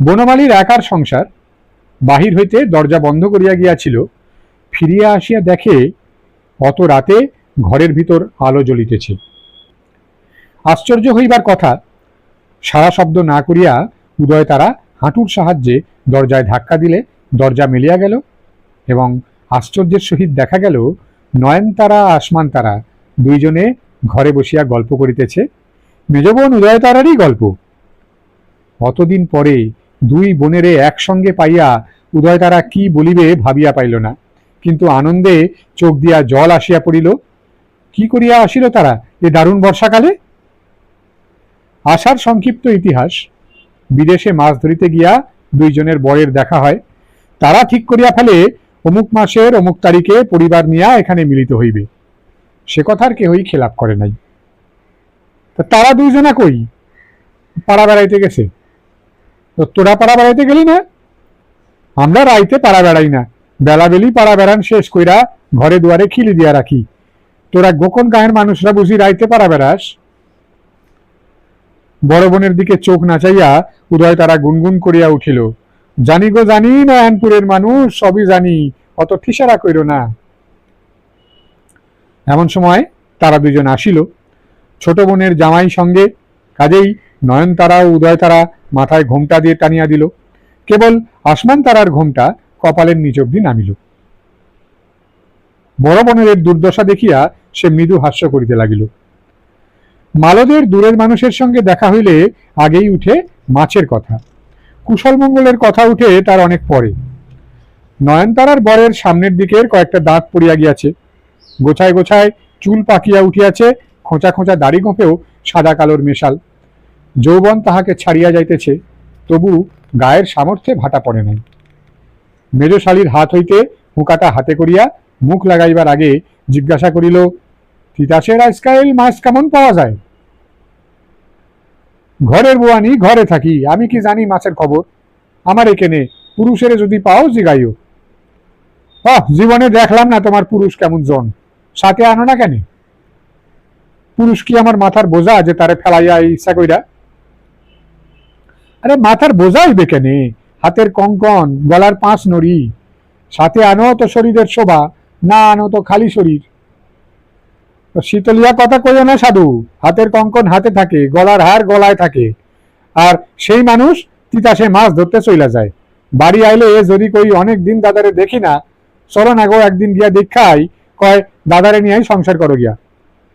বনমালীর একার সংসার বাহির হইতে দরজা বন্ধ করিয়া গিয়াছিল, ফিরিয়া আসিয়া দেখে অত রাতে ঘরের ভিতর আলো জ্বলিতেছে। আশ্চর্য হইবার কথা, সারা শব্দ না করিয়া উদয় তারা হাঁটুর সাহায্যে দরজায় ধাক্কা দিলে দরজা মেলিয়া গেল এবং আশ্চর্যের সহিত দেখা গেল, নয়নতারা আসমান তারা দুইজনে ঘরে বসিয়া গল্প করিতেছে। মেজবোন উদয় তারারই গল্প। অতদিন পরে দুই বোনেরে একসঙ্গে পাইয়া উদয় তারা কি বলিবে ভাবিয়া পাইল না। কিন্তু আনন্দে চোখ দিয়া জল আসিয়া পড়িল। কি করিয়া আসিল তারা এ দারুণ বর্ষাকালে? আসার সংক্ষিপ্ত ইতিহাস। বিদেশে মাছ ধরিতে গিয়া দুইজনের বরের দেখা হয়। তারা ঠিক করিয়া ফেলে অমুক মাসের অমুক তারিখে পরিবার নিয়া এখানে মিলিত হইবে। সে কথার কেহই খেলাপ করে নাই। তারা দুইজনা কই? পাড়া বেড়াইতে গেছে? তো তোরা পাড়া বেড়াইতে গেলি না? আমরা রাইতে পাড়া বেড়াই না। বেলাবেলি পাড়া বেড়ান শেষ কইরা ঘরে দুয়ারে খিলি দিয়া রাখি। তোরা গোকন গায়ের মানুষরা বুঝি রাইতে পাড়া বেড়াস? বড় বোনের দিকে চোখ নাচাইয়া উদয় তারা গুনগুন করিয়া উঠিল। জানি গো, জানি নয়নপুরের মানুষ, সবই জানি, অত ঠিসারা কইর না। এমন সময় তারা দুজন আসিল। ছোট বোনের জামাই সঙ্গে, কাজেই নয়নতারা ও উদয় তারা মাথায় ঘোমটা দিয়ে টানিয়া দিল। কেবল আসমান তারার ঘোমটা কপালের নিচ অব্দি নামিল। বড় বোনের দুর্দশা দেখিয়া সে মৃদু হাস্য করিতে লাগিল। মালদের দূরের মানুষের সঙ্গে দেখা হইলে আগেই উঠে মাছের কথা। কুশল মঙ্গলের কথা উঠে তার অনেক পরে। নয়নতারার বরের সামনের দিকের কয়েকটা দাঁত পড়িয়া গিয়াছে। গোছায় গোছায় চুল পাকিয়া উঠিয়াছে, খোঁচা খোঁচা দাড়ি গোঁপেও সাদা কালোর মেশাল। যৌবন তাহাকে ছাড়িয়া যাইতেছে, তবু গায়ের সামর্থ্যে ভাটা পড়ে নাই। মেজশালীর হাত হইতে হুঁকাটা হাতে করিয়া মুখ লাগাইবার আগে জিজ্ঞাসা করিল, তিতাসের আজকাল মাছ কেমন পাওয়া যায়? ঘরের বোয়ানি, ঘরে থাকি, আমি কি জানি মাছের খবর? আমার এখানে পুরুষের যদি পাও জিগাইও। আহ জীবনে দেখলাম না তোমার পুরুষ কেমন জন। সাথে আনো না কেন? পুরুষ কি আমার মাথার বোঝা যে তারে ফেলাইয়া ইচ্ছা কইরা আরে মাথার বোঝা হইবে কেনে? হাতের কঙ্কন, গলার পাঁচ নড়ি। সাথে আনো তো শরীরের শোভা, না আনো তো খালি শরীর। শীতলিয়া কথা কইও না সাধু, হাতের কঙ্কন হাতে থাকে, গলার হার গলায় থাকে। আর সেই মানুষ তিতাসে মাছ ধরতে চইলা যায়। বাড়ি আইলে যদি কই অনেক দিন দাদারে দেখি না চলো না গো একদিন গিয়া দেখাই, কয়, দাদারে নিয়ে সংসার করো গিয়া।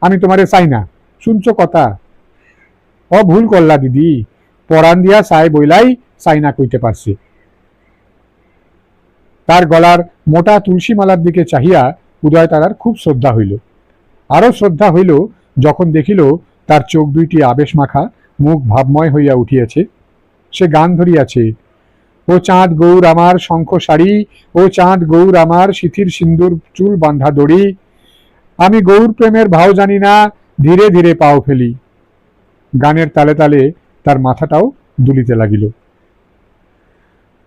আমি তোমারে চাই না। শুনছো কথা? ও ভুল করলা দিদি। পরান দিয়া চাই বইলাই চাই না কইতে পারছি। তার গলার মোটা তুলসী মালার দিকে চাহিয়া উদয় তারার খুব শ্রদ্ধা হইল। আরও শ্রদ্ধা হইল যখন দেখিল তার চোখ দুইটি আবেশ মাখা, মুখ ভাবময় হইয়া উঠিয়াছে। সে গান ধরিয়াছে, ও চাঁদ গৌর আমার শঙ্খ শাড়ি ও চাঁদ গৌর আমার শিথির সিন্দুর চুল বাঁধা দড়ি, আমি গৌর প্রেমের ভাও জানি না, ধীরে ধীরে পাও ফেলি। গানের তালে তালে তার মাথাটাও দুলিতে লাগিল।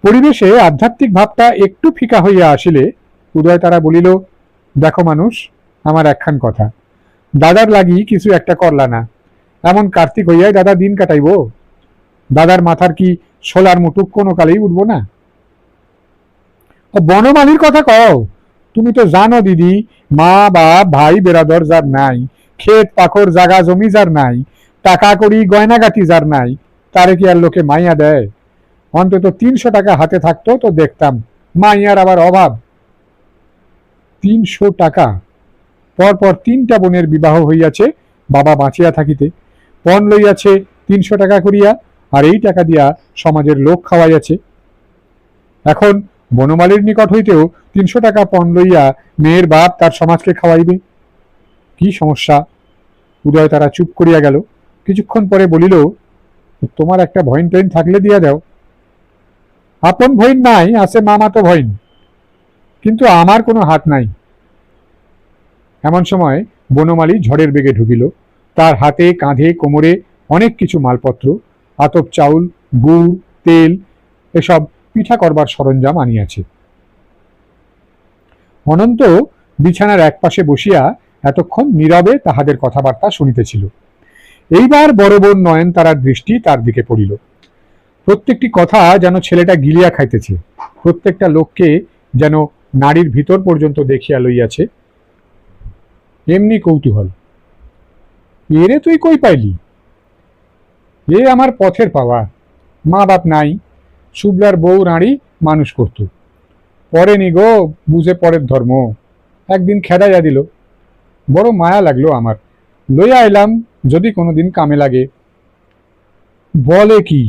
পরিবেশে আধ্যাত্মিক ভাবটা একটু ফিকা হইয়া আসিলে উদয় তারা বলিল, দেখো মানুষ, আমার একখান কথা। দাদার লাগি কিছু একটা করলা না। এমন কার্তিক হইয়াই দাদা দিন কাটাইব। দাদার মাথার কি সোলার মুটুক কোনো কালেই উঠবো না? বনমালীর কথা কও? তুমি তো জানো দিদি, মা, বাপ, ভাই বেরাদর যার নাই, ক্ষেত পাখর জাগা জমি যার নাই টাকা করি, গয়নাগাটি যার নাই, তারে কি আর লোকে মাইয়া দেয়? অন্তত তিনশো টাকা হাতে থাকতো তো দেখতাম, মাইয়ার আবার অভাব। তিনশো টাকা। পরপর তিনটা বোনের বিবাহ হইয়াছে, বাবা বাঁচিয়া থাকিতে। পণ লইয়াছে তিনশো টাকা করিয়া, আর এই টাকা দিয়া সমাজের লোক খাওয়াইয়াছে। এখন বনমালীর নিকট হইতেও তিনশো টাকা পণ লইয়া মেয়ের বাপ তার সমাজকে খাওয়াইবে। কি সমস্যা? উদয় তারা চুপ করিয়া গেল। কিছুক্ষণ পরে বলিল, তোমার একটা ভইন টইন থাকলে দিয়া দাও। আপন ভইন নাই, আছে মামাতো ভইন কিন্তু আমার কোনো হাত নাই। এমন সময় বনমালী ঝড়ের বেগে ঢুকিল। তার হাতে, কাঁধে, কোমরে অনেক কিছু মালপত্র, আতপ চাউল, গুড়, তেল, এসব পিঠা করবার সরঞ্জাম আনিয়াছে। অনন্ত বিছানার একপাশে বসিয়া এতক্ষণ নীরবে তাহাদের কথাবার্তা শুনিতেছিল। এইবার বড় বোন নয়ন তারার দৃষ্টি তার দিকে পড়িল। প্রত্যেকটি কথা যেন ছেলেটা গিলিয়া খাইতেছে, প্রত্যেকটা লোককে যেন নারীর ভিতর পর্যন্ত দেখিয়া লইয়াছে। এমনি কৌতূহল, এরে তুই কই পাইলি? এ আমার পথের পাওয়া, মা বাপ নাই শুভলার বউ রাঁড়ি মানুষ করত। পরে নি গো, বুঝে পরের ধর্ম। একদিন খেদাইয়া দিল, বড় মায়া লাগল আমার। লইয়া এলাম যদি কোনোদিন কামে লাগে। বলে কি?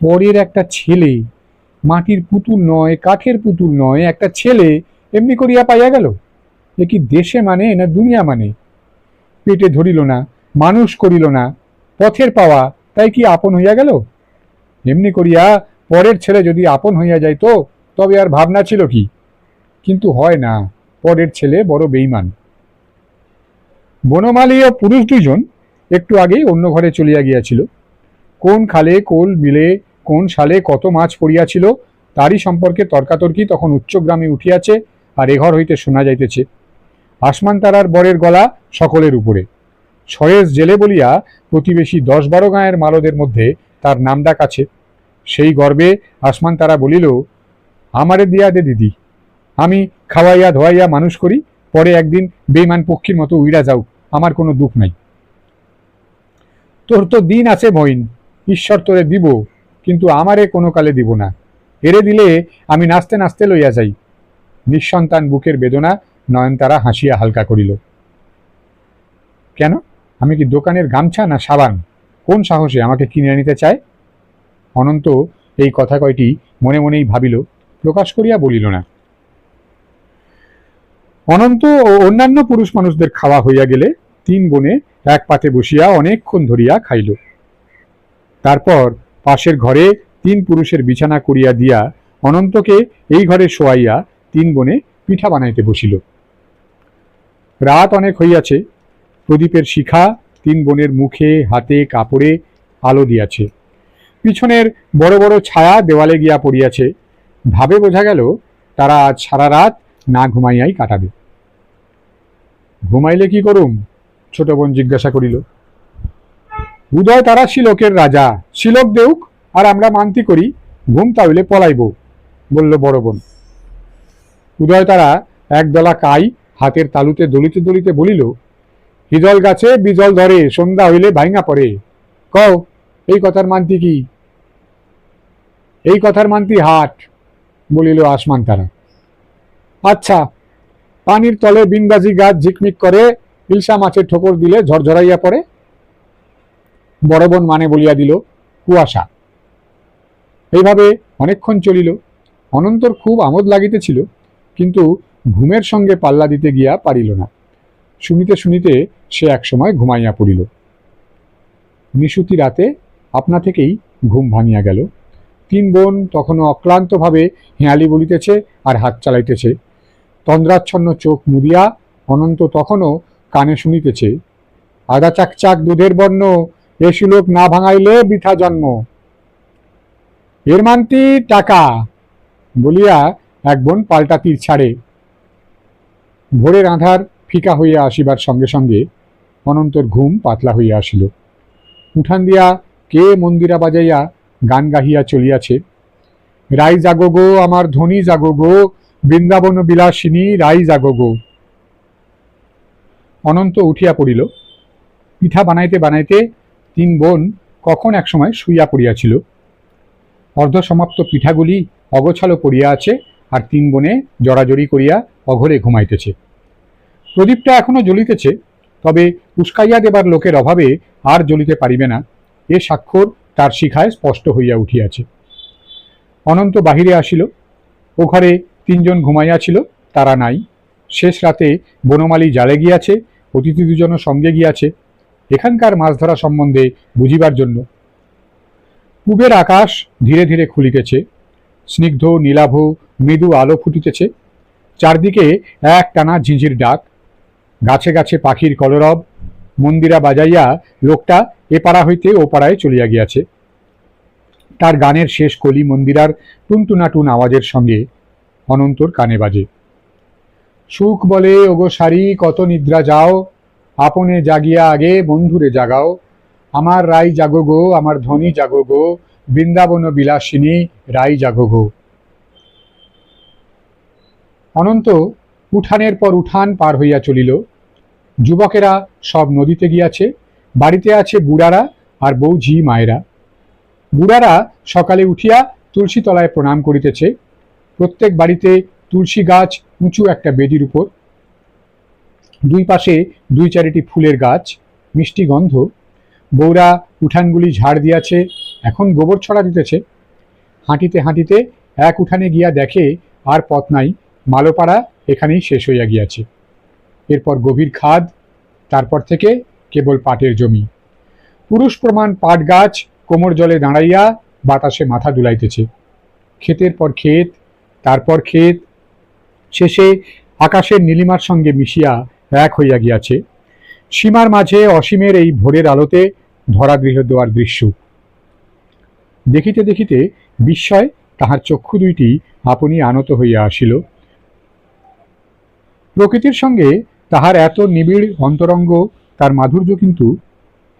পরের একটা ছেলে, মাটির পুতুল নয়, কাঠের পুতুল নয়, একটা ছেলে এমনি করিয়া পাইয়া গেল। এ কি দেশে মানে না দুনিয়া মানে? পেটে ধরিল না, মানুষ করিল না, পথের পাওয়া, তাই কি আপন হইয়া গেল? এমনি করিয়া পরের ছেলে যদি আপন হইয়া যাইত, তবে আর ভাবনা ছিল কি? কিন্তু হয় না, পরের ছেলে বড় বেইমান বনমালী ও পুরুষ দুইজন একটু আগেই অন্য ঘরে চলিয়া গিয়াছিল। কোন খালে, কোল বিলে, কোন সালে কত মাছ পড়িয়াছিল, তারই সম্পর্কে তর্কাতর্কি তখন উচ্চগ্রামে উঠিয়াছে আর এঘর হইতে শোনা যাইতেছে। আসমান তারার বরের গলা সকলের উপরে। সরেশ জেলে বলিয়া প্রতিবেশী দশ বারো গাঁয়ের মালদের মধ্যে তার নাম ডাক আছে। সেই গর্বে আসমান তারা বলিল, আমারে দিয়া দে দিদি। আমি খাওয়াইয়া ধোয়াইয়া মানুষ করি, পরে একদিন বেইমান পক্ষীর মতো উইরা যাও, আমার কোনো দুঃখ নাই। তোর তো দিন আছে মইন ঈশ্বর তোরে দিব, কিন্তু আমারে কোনো কালে দিব না। এরে দিলে আমি নাচতে নাচতে লইয়া যাই। নিঃসন্তান বুকের বেদনা নয়নতারা হাসিয়া হালকা করিল। কেন? আমি কি দোকানের গামছা না সাবান? কোন সাহসে আমাকে কিনে নিতে চায়? অনন্ত এই কথা কয়টি মনে মনেই ভাবিল, প্রকাশ করিয়া বলিল না। অনন্ত ও অন্যান্য পুরুষ মানুষদের খাওয়া হইয়া গেলে তিন বোনে এক পাতে বসিয়া অনেকক্ষণ ধরিয়া খাইল। তারপর পাশের ঘরে তিন পুরুষের বিছানা করিয়া দিয়া অনন্তকে এই ঘরে শোয়াইয়া তিন বোনে পিঠা বানাইতে বসিল। রাত অনেক হইয়াছে, প্রদীপের শিখা তিন বোনের মুখে, হাতে, কাপড়ে আলো দিয়াছে। পিছনের বড় বড় ছায়া দেওয়ালে গিয়া পড়িয়াছে। ভাবে বোঝা গেল, তারা আজ সারা রাত না ঘুমাইয়াই কাটাবে। ঘুমাইলে কি করুম? ছোট বোন জিজ্ঞাসা করিল, উদয় তারা শিলকের রাজা, শিলক দেউক, আর আমরা মান্তি করি, ঘুম তাহলে পলাইব বলল বড় বোন। উদয় তারা একদলা কাই হাতের তালুতে দলিতে দলিতে বলিল, হিজল গাছে বিজল ধরে, সন্ধ্যা হইলে ভাঙা পড়ে। কও, এই কথার মান্তি কি? এই কথার মান্তি হাট বলিল আসমান তারা। আচ্ছা পানির তলে বিনবাজি গাছ ঝিকমিক করে ইলশা মাছের ঠোকর দিলে ঝরঝরাইয়া পড়ে। বড় বোন মানে বলিয়া দিল, কুয়াশা। এইভাবে অনেকক্ষণ চলিল। অনন্তর খুব আমোদ লাগিতেছিল, কিন্তু ঘুমের সঙ্গে পাল্লা দিতে গিয়া পারিল না। শুনিতে শুনিতে সে একসময় ঘুমাইয়া পড়িল। নিশুতি রাতে আপনা থেকেই ঘুম ভাঙিয়া গেল। তিন বোন তখনও অক্লান্তভাবে হেঁয়ালি বলিতেছে আর হাত চালাইতেছে। তন্দ্রাচ্ছন্ন চোখ মুদিয়া অনন্ত তখনও কানে শুনিতেছে। আদা চাকচাক দুধের বর্ণ, এ সুলোক না ভাঙাইলে বৃথা জন্ম। এর মানতি টাকা বলিয়া এক বোন পাল্টা তীর ছাড়ে। ভোরের আধার ফিকা হইয়া আসিবার সঙ্গে সঙ্গে অনন্তর ঘুম পাতলা হইয়া আসিল। উঠান দিয়া কে মন্দিরা বাজাইয়া গান গাহিয়া চলিয়াছে। রাই জাগো গো আমার ধনী জাগো গো, বৃন্দাবন বিলাসিনী রাই জাগো গো। অনন্ত উঠিয়া পড়িল। পিঠা বানাইতে বানাইতে তিন বোন কখন একসময় শুইয়া পড়িয়াছিল। অর্ধসমাপ্ত পিঠাগুলি অগোছালো পড়িয়া আছে আর তিন বোনে জড়াজড়ি করিয়া অঘরে ঘুমাইতেছে। প্রদীপটা এখনও জ্বলিতেছে, তবে উস্কাইয়া দেবার লোকের অভাবে আর জ্বলিতে পারিবে না। এ স্বাক্ষর তার শিখায় স্পষ্ট হইয়া উঠিয়াছে। অনন্ত বাহিরে আসিল। ও ঘরে তিনজন ঘুমাইয়াছিল, তারা নাই। শেষ রাতে বনমালী জালে গিয়াছে, অতিথি দুজনও সঙ্গে গিয়াছে। এখানকার মাছ ধরা সম্বন্ধে বুঝিবার জন্য। পূবের আকাশ ধীরে ধীরে খুলিতেছে, স্নিগ্ধ, নীলাভ, মৃদু আলো ফুটিতেছে। চারদিকে এক টানা ঝিঁঝির ডাক, গাছে গাছে পাখির কলরব। মন্দিরা বাজাইয়া লোকটা এ পাড়া হইতে ও পাড়ায় চলিয়া গিয়াছে। তার গানের শেষ কলি মন্দিরার টুনটুনাটুন আওয়াজের সঙ্গে অনন্তর কানে বাজে। সুখ বলে, ওগো সারি কত নিদ্রা যাও, আপনে জাগিয়া আগে বন্ধুরে জাগাও। আমার রাই জাগো গো, আমার ধনী জাগো গো, বৃন্দাবন বিলাসিনী রাই জাগো গো। অনন্ত উঠানের পর উঠান পার হইয়া চলিল। যুবকেরা সব নদীতে গিয়াছে, বাড়িতে আছে বুড়ারা আর বৌঝি মায়েরা। বুড়ারা সকালে উঠিয়া তুলসী তলায় প্রণাম করিতেছে। প্রত্যেক বাড়িতে তুলসী গাছ উঁচু একটা বেদির উপর। দুই পাশে দুই চারিটি ফুলের গাছ, মিষ্টি গন্ধ। বৌরা উঠানগুলি ঝাড় দিয়াছে, এখন গোবর ছড়া দিতেছে। হাঁটিতে হাঁটিতে এক উঠানে গিয়া দেখে আর পথ নাই, মালোপাড়া এখানেই শেষ হইয়া গিয়াছে। এরপর গভীর খাদ, তারপর থেকে কেবল পাটের জমি। পুরুষ প্রমাণ পাট গাছ কোমর জলে দাঁড়াইয়া বাতাসে মাথা দুলাইতেছে। ক্ষেতের পর ক্ষেত, তারপর ক্ষেত শেষে আকাশের নীলিমার সঙ্গে মিশিয়া এক হইয়া গিয়াছে। সীমার মাঝে অসীমের এই ভোরের আলোতে ধরা গৃহ দেওয়ার দৃশ্য। দেখিতে দেখিতে বিস্ময় তাহার চক্ষু দুইটি আপনি আনত হইয়া আসিল। প্রকৃতির সঙ্গে তাহার এত নিবিড় অন্তরঙ্গ, তার মাধুর্য কিন্তু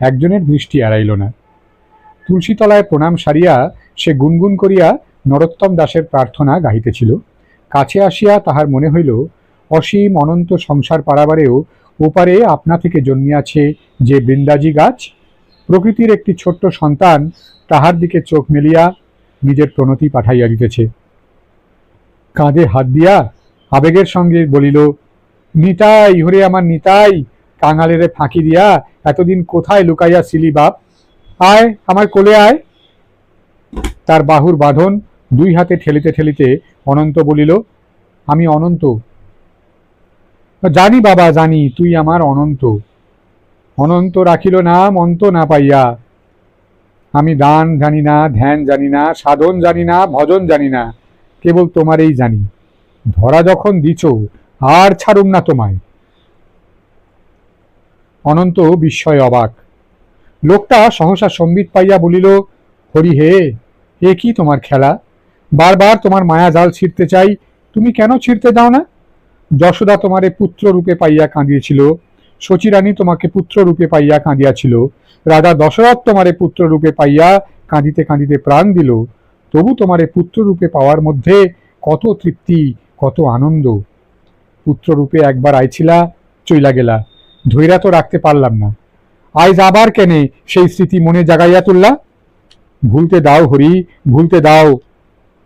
একজনের দৃষ্টি এড়াইল না। তুলসীতলায় প্রণাম সারিয়া সে গুনগুন করিয়া নরোত্তম দাসের প্রার্থনা গাহিতেছিল। কাছে আসিয়া তাহার মনে হইল, অসীম অনন্ত সংসার পারাবারেও ওপারে আপনা থেকে জন্মিয়াছে যে বৃন্দাজি গাছ। প্রকৃতির একটি ছোট্ট সন্তান তাহার দিকে চোখ মেলিয়া নিজের প্রণতি পাঠাইয়া দিতেছে। কাঁধে হাত দিয়া আবেগের সঙ্গে বলিল, নিতাই হরে আমার নিতাই, কাঙালেরে ফাঁকি দিয়া এতদিন কোথায় লুকাইয়া ছিলি বাপ? আয়, আমার কোলে আয়। তার বাহুর বাঁধন দুই হাতে ঠেলিতে ঠেলিতে অনন্ত বলিল, আমি অনন্ত। জানি বাবা, জানি, তুই আমার অনন্ত। অনন্ত রাখিল নাম অন্ত না পাইয়া। আমি দান জানি না, ধ্যান জানি না, সাধন জানি না, ভজন জানি না, কেবল তোমারই জানি। ধরা যখন দিছ, আর ছাড়ুম না তোমায়। অনন্ত বিস্ময় অবাক। লোকটা সহসা সম্বিত পাইয়া বলিল, হরি হে, এ কি তোমার খেলা? বারবার তোমার মায়া জাল ছিঁড়তে চাই। তুমি কেন ছিঁড়তে দাও না? যশোদা তোমারে পুত্র রূপে পাইয়া কাঁদিয়েছিল। শচীরানী তোমাকে পুত্র রূপে পাইয়া কাঁদিয়াছিল। রাজা দশরথ তোমারে পুত্র রূপে পাইয়া কাঁদিতে কাঁদিতে প্রাণ দিল। তবু তোমারে পুত্র রূপে পাওয়ার মধ্যে কত তৃপ্তি, কত আনন্দ। পুত্র রূপে একবার আইছিলা, চইলা গেলা। ধৈরা তো রাখতে পারলাম না। আইজ আবার কেনে সেই স্মৃতি মনে জাগাইয়া তুললা? ভুলতে দাও হরি, ভুলতে দাও।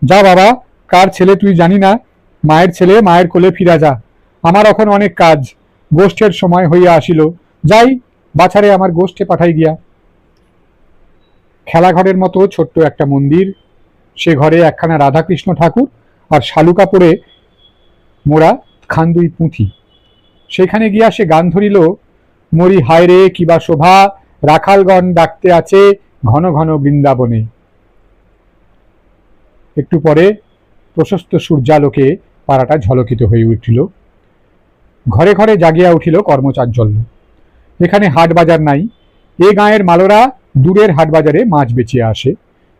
যা বাবা, কার ছেলে তুই জানি না, মায়ের ছেলে মায়ের কোলে ফিরা যা। আমার এখন অনেক কাজ, গোষ্ঠের সময় হইয়া আসিল। যাই, বাছারে আমার গোষ্ঠে পাঠাই গিয়া। খেলাঘরের মতো ছোট্ট একটা মন্দির, সে ঘরে একখানা রাধাকৃষ্ণ ঠাকুর আর শালু কাপড়ে মোড়া খান্দুই পুঁথি। সেখানে গিয়া সে গান ধরিল, মরি হায় রে কিবা শোভা, রাখালগণ ডাকতে আছে ঘন ঘন বৃন্দাবনে। একটু পরে প্রশস্ত সূর্যালোকে পাড়াটা ঝলকিত হয়ে উঠিল। ঘরে ঘরে জাগিয়া উঠিল কর্মচাঞ্চল্য। এখানে হাট বাজার নাই। এ গাঁয়ের মালোরা দূরের হাট বাজারে মাছ বেচিয়ে আসে।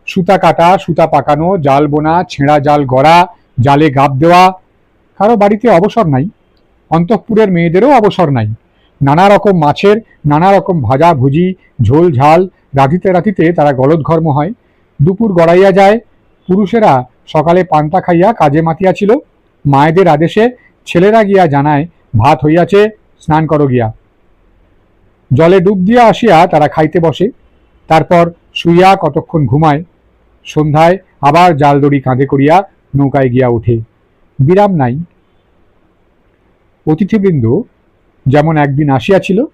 সুতা কাটা, সুতা পাকানো, জাল বোনা, ছেঁড়া জাল গড়া, জালে গাব দেওয়া কারও বাড়িতে অবসর নাই। অন্তঃপুরের মেয়েদেরও অবসর নাই। নানা রকম মাছের, নানা রকম ভাজা ভুজি ঝোল ঝাল রাঁধিতে রাঁধিতে তারা গলদঘর্ম হয়। দুপুর গড়াইয়া যায় পুরুষেরা সকালে পান্তা খাইয়া কাজে মাতিয়াছিল মায়েদের আদেশে ছেলেরা গিয়া জানায়, ভাত হইয়াছে, স্নান করো গিয়া। জলে ডুব দিয়া আসিয়া তারা খাইতে বসে। তারপর শুইয়া কতক্ষণ ঘুমায়। সন্ধ্যায় আবার জাল দড়ি কাঁধে করিয়া নৌকায় গিয়া ওঠে। বিরাম নাই। অতিথিবৃন্দ যেমন একদিন আসিয়াছিল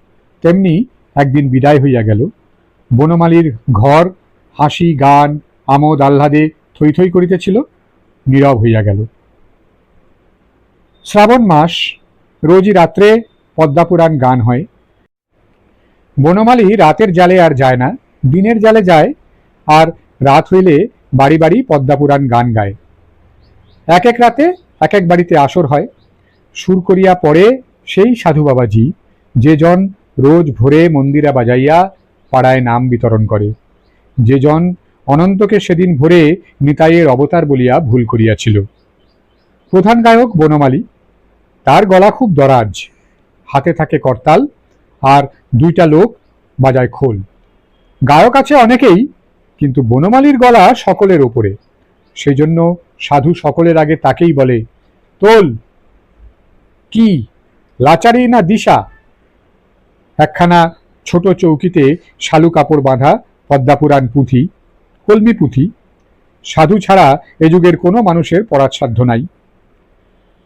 তেমনি একদিন বিদায় হইয়া গেল। বনমালীর ঘর, হাসি, গান, আমোদ, আহ্লাদে থই থই করিতেছিল, নীরব হইয়া গেল। শ্রাবণ মাস, রোজই রাত্রে পদ্মাপুরাণ গান হয়। বনমালী রাতের জালে আর যায় না, দিনের জালে যায়, আর রাত হইলে বাড়ি বাড়ি পদ্মাপুরাণ গান গায়। এক এক রাতে এক এক বাড়িতে আসর হয়। সুর করিয়া পড়ে সেই সাধু বাবাজি, যে জন রোজ ভোরে মন্দিরা বাজাইয়া পাড়ায় নাম বিতরণ করে। যে জন অনন্তকে সেদিন ভোরে নিতাইয়ের অবতার বলিয়া ভুল করিয়াছিল। প্রধান গায়ক বনমালী, তার গলা খুব দরাজ, হাতে থাকে করতাল আর দুইটা লোক বাজায় খোল। গায়ক আছে অনেকেই, কিন্তু বনমালীর গলা সকলের ওপরে। সেই জন্য সাধু সকলের আগে তাকেই বলে, তোল, কি, লাচারি না দিশা? একখানা ছোট চৌকিতে শালু কাপড় বাঁধা পদ্মাপুরাণ পুঁথি কলমি পুঁথি। সাধু ছাড়া এ যুগের কোনো মানুষের পড়ার সাধ্য নাই।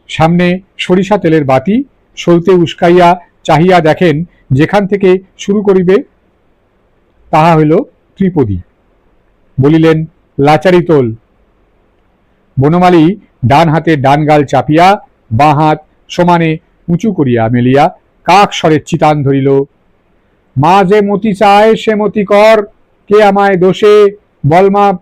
সামনে সরিষা তেলের বাতি, সলতে উস্কাইয়া চাহিয়া দেখেন যেখান থেকে শুরু করিবে, তাহা হইল ত্রিপদী। বলিলেন, লাচারি তোল। বনমালী ডান হাতে ডান গাল চাপিয়া বাঁ হাত সমানে উঁচু করিয়া মেলিয়া কাক স্বরের চিতান ধরিল, মা যে মতি চায় সে মতি কর, কে আমায় দোষে? বলমা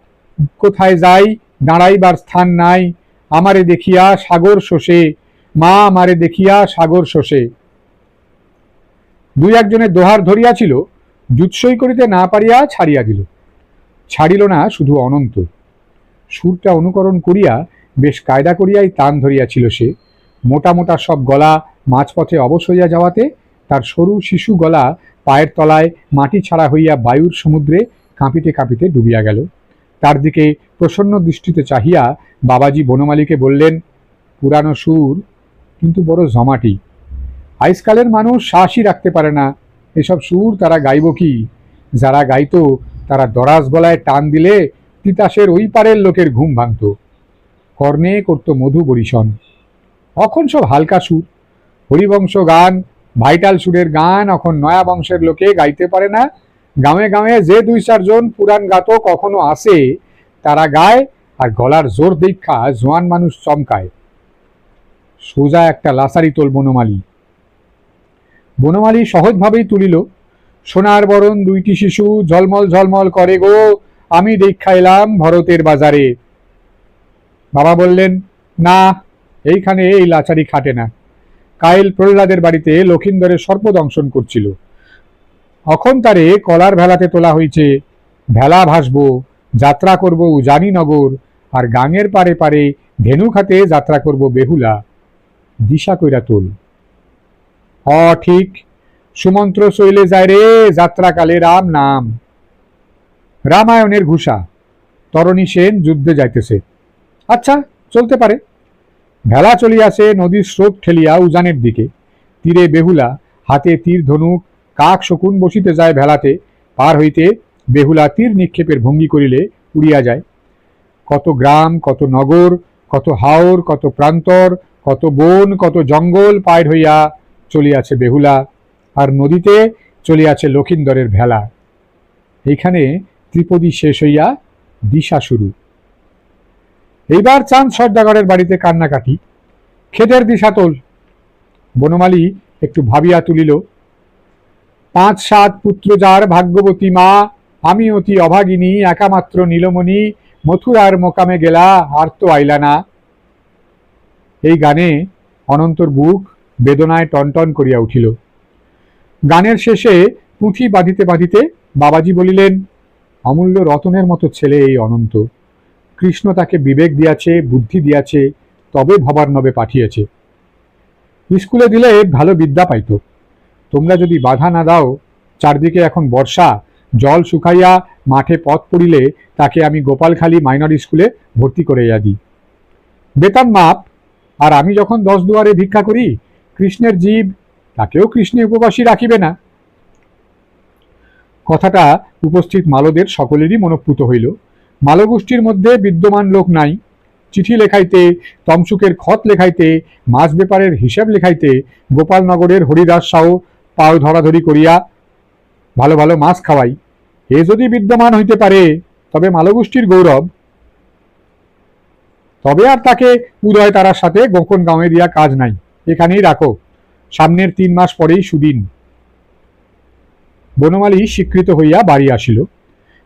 কোথায় যাই? দাঁড়াইবার স্থান নাই। আমারে দেখিয়া সাগর শোষে। মা, আমারে দেখিয়া সাগর শোষে। দুই একজনের দোহার ধরিয়াছিল জুৎসই করিতে না পারিয়া ছাড়িয়া দিল। ছাড়িল না শুধু অনন্ত। সুরটা অনুকরণ করিয়া বেশ কায়দা করিয়াই তান ধরিয়াছিল সে। মোটা মোটা সব গলা মাঝপথে অবশ হইয়া যাওয়াতে তার সরু শিশু গলা পায়ের তলায় মাটি ছাড়া হইয়া বায়ুর সমুদ্রে কাঁপিতে কাঁপিতে ডুবিয়া গেল। তার দিকে প্রসন্ন দৃষ্টিতে চাহিয়া বাবাজি বনমালীকে বললেন, পুরানো সুর, কিন্তু বড় জমাটি। আইসকালের মানুষ শ্বাসই রাখতে পারে না। এসব সুর তারা গাইব কি? যারা গাইত, তারা দরাজ গলায় টান দিলে তিতাসের ওই পারের লোকের ঘুম ভাঙত। কর্ণে করত মধু বরিশন। অখন সব হালকা সুর। হরিবংশ গান, ভাইটাল সুরের গান এখন নয়া বংশের লোকে গাইতে পারে না গাঁয়ে গাঁয়ে যে দুই চারজন পুরাণ গাতো কখনো আসে তারা গায় আর গলার জোর দীক্ষা জোয়ান মানুষ চমকায়। সোজা একটা লাসারি তোল বনমালী। বনমালী সহজভাবেই তুলিল, সোনার বরণ দুইটি শিশু ঝলমল ঝলমল করে গো, আমি দীক্ষা এলাম ভরতের বাজারে। বাবা বললেন, না, এইখানে এই লাচারি খাটে না। কাইল প্রহ্লাদের বাড়িতে লক্ষিন্দরের সর্পদংশন করছিল। অখন তারে কলার ভেলাতে তোলা হয়েছে ভেলা ভাসব, যাত্রা করব উজানিনগর, আর গাঙের পারে পারে ধেনু খাতে যাত্রা করব বেহুলা। দিশা কইরা তোল। হ ঠিক। সুমন্ত্র শৈলে যায় রে যাত্রাকালে রাম নাম। রামায়ণের ঘুষা। তরণী সেন যুদ্ধে যাইতেছে। আচ্ছা চলতে পারে। ভেলা চলিয়াছে, নদীর স্রোত ঠেলিয়া উজানের দিকে। তীরে বেহুলা, হাতে তীর ধনুক কাক শকুন বসিতে যায় ভেলাতে, পার হইতে বেহুলা তীর নিক্ষেপের ভঙ্গি করিলে উড়িয়া যায়। কত গ্রাম, কত নগর, কত হাওর, কত প্রান্তর, কত বন, কত জঙ্গল পায়ের হইয়া চলিয়াছে বেহুলা, আর নদীতে চলিয়াছে লক্ষিন্দরের ভেলা। এইখানে ত্রিপদী শেষ হইয়া দিশা শুরু। এইবার চাঁদ সর্দাগরের বাড়িতে কান্নাকাটি। খেদের দিশা তোল। বনমালী একটু ভাবিয়া তুলিল পাঁচ সাত পুত্র যার ভাগ্যবতী মা, আমি অতি অভাগিনী, একামাত্র নীলমণি, মথুরার মোকামে গেলা, আর তো আইলা না। এই গানে অনন্তর বুক বেদনায় টনটন করিয়া উঠিল। গানের শেষে পুঁথি বাঁধিতে বাঁধিতে বাবাজি বলিলেন, অমূল্য রতনের মতো ছেলে এই অনন্ত। কৃষ্ণ তাকে বিবেক দিয়াছে, বুদ্ধি দিয়াছে, তবে ভবার্ণবে পাঠিয়েছে। স্কুলে দিলে ভালো বিদ্যা পাইত। তোমরা যদি বাধা না দাও, চারদিকে এখন বর্ষা, জল শুকাইয়া মাঠে পথ পড়িলে তাকে আমি গোপালখালী মাইনর স্কুলে ভর্তি করাইয়া দিই। বেতন মাপ, আর আমি যখন দশ দুয়ারে ভিক্ষা করি, কৃষ্ণের জীব, তাকেও কৃষ্ণে উপবাসী রাখিবে না। কথাটা উপস্থিত মালদের সকলেরই মনঃপুত হইল। মালগোষ্ঠীর মধ্যে বিদ্যমান লোক নাই। চিঠি লেখাইতে, তমসুকের খত লেখাইতে, মাছ ব্যাপারের হিসাব লেখাইতে গোপালনগরের হরিদাস সাহ পাও ধরাধরি করিয়া ভালো ভালো মাছ খাওয়াই। এ যদি বিদ্যমান হইতে পারে, তবে মালগোষ্ঠীর গৌরব। তবে আর তাকে উদয় তারার সাথে গোকন গাঁয়ে দিয়া কাজ নাই। এখানেই রাখো। সামনের তিন মাস পরেই সুদিন। বনমালী স্বীকৃত হইয়া বাড়ি আসিল।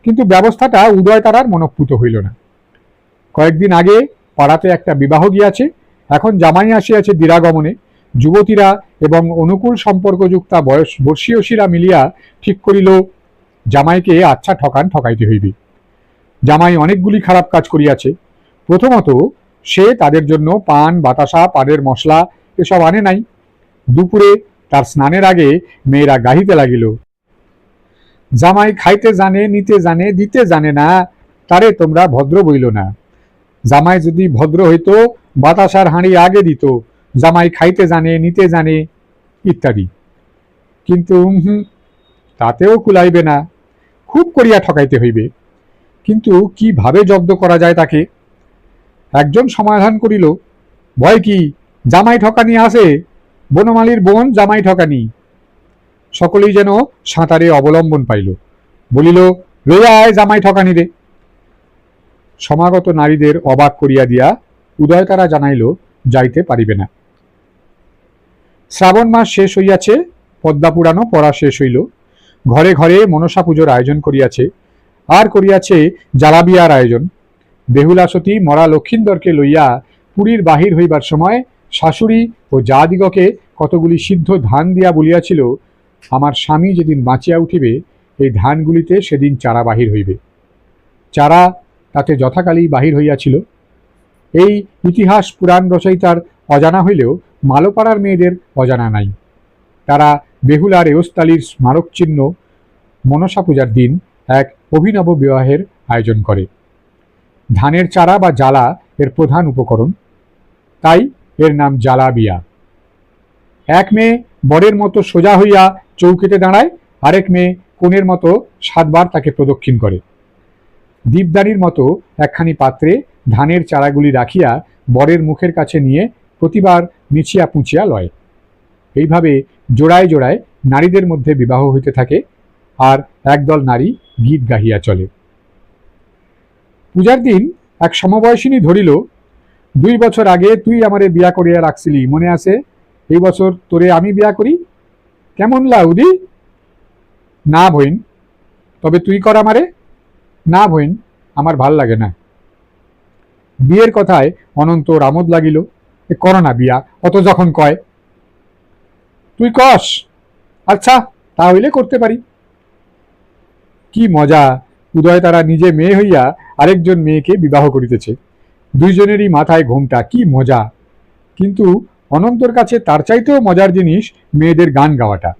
কিন্তু ব্যবস্থাটা উদয় তারার মনঃপুত হইল না। কয়েকদিন আগে পাড়াতে একটা বিবাহ গিয়াছে। এখন জামাই আসিয়াছে দিরাগমনে। যুবতীরা এবং অনুকূল সম্পর্কযুক্তা বয়স বর্ষীয়সীরা মিলিয়া ঠিক করিল, জামাইকে আচ্ছা ঠকান, ঠকাইতে হইবে। জামাই অনেকগুলি খারাপ কাজ করিয়াছে। প্রথমত, সে তাদের জন্য পান, বাতাসা, পানের মশলা এসব আনে নাই। দুপুরে তার স্নানের আগে মেয়েরা গাহিতে লাগিল। জামাই খাইতে জানে, নিতে জানে, দিতে জানে না, তারে তোমরা ভদ্র বইল না। জামাই যদি ভদ্র হইতো, বাতাসার হাঁড়ি আগে দিত জামাই খাইতে জানে, নিতে জানে, ইত্যাদি। কিন্তু তাতেও কুলাইবে না, খুব করিয়া ঠকাইতে হইবে। কিন্তু কীভাবে জব্দ করা যায় তাকে? একজন সমাধান করিল, ভয় কি, জামাই ঠকানি আছে? বনমালীর বোন জামাই ঠকানি। সকলেই যেন সাঁতারে অবলম্বন পাইল, বলিল লইয়া আয় জামাই ঠকানি রে। সমাগত নারীদের অবাক করিয়া দিয়া উদয়তারা জানাইল, যাইতে পারিবে না। শ্রাবণ মাস শেষ হইয়াছে, পদ্মা পুরানো পড়া শেষ হইল। ঘরে ঘরে মনসা পুজোর আয়োজন করিয়াছে, আর করিয়াছে জ্বালাবিয়ার আয়োজন। বেহুলা সতী মরা লক্ষিন্দরকে লইয়া পুরীর বাহির হইবার সময় শাশুড়ি ও যাদিগকে কতগুলি সিদ্ধ ধান দিয়া বলিয়াছিল, আমার স্বামী যেদিন বাঁচিয়া উঠিবে, এই ধানগুলিতে সেদিন চারা বাহির হইবে। চারা তাতে যথাকালেই বাহির হইয়াছিল। এই ইতিহাস পুরাণ রচয়িতার অজানা হইলেও মালোপাড়ার মেয়েদের অজানা নাই। তারা বেহুলার এওস্তালির স্মারকচিহ্ন মনসা পূজার দিন এক অভিনব বিবাহের আয়োজন করে। ধানের চারা বা জ্বালা এর প্রধান উপকরণ। তাই এর নাম জ্বালা বিয়া। এক মেয়ে বরের মতো সোজা হইয়া চৌকিতে দাঁড়ায়, আরেক মেয়ে কোণের মতো সাতবার তাকে প্রদক্ষিণ করে। দীপদানির মতো একখানি পাত্রে ধানের চারাগুলি রাখিয়া বরের মুখের কাছে নিয়ে প্রতিবার মিছিয়া পুঁচিয়া লয়। এইভাবে জোড়ায় জোড়ায় নারীদের মধ্যে বিবাহ হইতে থাকে আর একদল নারী গীত গাহিয়া চলে। পূজার দিন এক সমবয়সিনী ধরিল, দুই বছর আগে তুই আমারে বিয়া করিয়া রাখছিলি, মনে আছে? এই বছর তোরে আমি বিয়া করি? কেমন লাউদি? না বইন, তবে তুই কর আমারে। না বইন, আমার ভালো লাগে না। বিয়ের কথায় অনন্ত রামদ লাগিল। কর না বিয়া, অত যখন কয়, তুই কস? আচ্ছা তা হইলে করতে পারি। কি মজা, উদয় তারা নিজে মেয়ে হইয়া আরেকজন মেয়েকে বিবাহ করিতেছে। দুইজনেরই মাথায় ঘোমটা, কি মজা। কিন্তু অনন্তর কাছে তার চাইতেও মজার জিনিস মেয়েদের গান গাওয়াটা।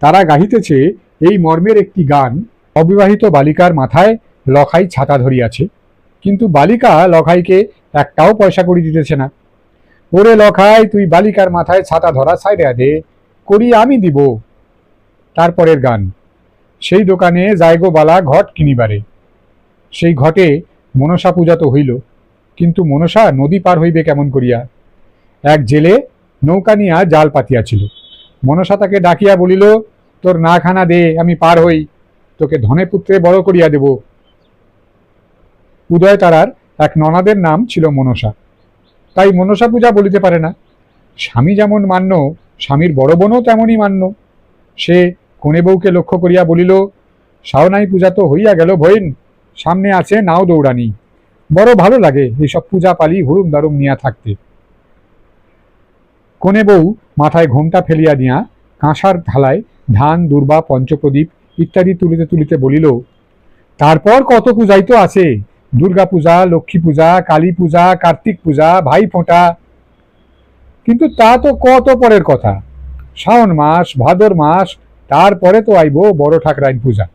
তারা গাহিতেছে, এই মর্মের একটি গান অবিবাহিত বালিকার মাথায় লখাই ছাতা ধরিয়াছে। কিন্তু বালিকা লখাইকে একটাও পয়সা করি দিতেছে না। ওরে লখায় তুই বালিকার মাথায় ছাতা ধরা সাইডে দে করি আমি দিব। তারপরের গান, সেই দোকানে জায়গো বালা ঘট কিনিবারে। সেই ঘটে মনসা পূজা তো হইল, কিন্তু মনসা নদী পার হইবে কেমন করিয়া? এক জেলে নৌকা নিয়া জাল পাতিয়াছিল মনসা তাকে ডাকিয়া বলিল, তোর না খানা দে, আমি পার হই। তোকে ধনে পুত্রে বড় করিয়া দেব। উদয় তারার এক ননাদের নাম ছিল মনসা। তাই মনসা পূজা বলিতে পারে না। স্বামী যেমন মান্য, স্বামীর বড় বোনও তেমনই মান্য। সে কনে বউকে লক্ষ্য করিয়া বলিল সাওনাই পূজা তো হইয়া গেল ভইন সামনে আছে নাও দৌড়ানি। বড় ভালো লাগে এইসব পূজা পালি হুড়ুম দারুম নিয়া থাকতে কনে বউ মাথায় ঘোমটা ফেলিয়া দিয়া কাঁসার থালায় ধান, দুর্বা, পঞ্চপ্রদীপ ইত্যাদি তুলিতে তুলিতে বলিল, তারপর কত পূজাই তো আছে। দুর্গা পূজা, লক্ষ্মী পূজা, কালী পূজা, কার্তিক পূজা, ভাই ফোঁটা। কিন্তু তা তো কত পরের কথা? শ্রাবণ মাস, ভাদর মাস, তারপরে তো আইব বড় ঠাকরাইন পূজা।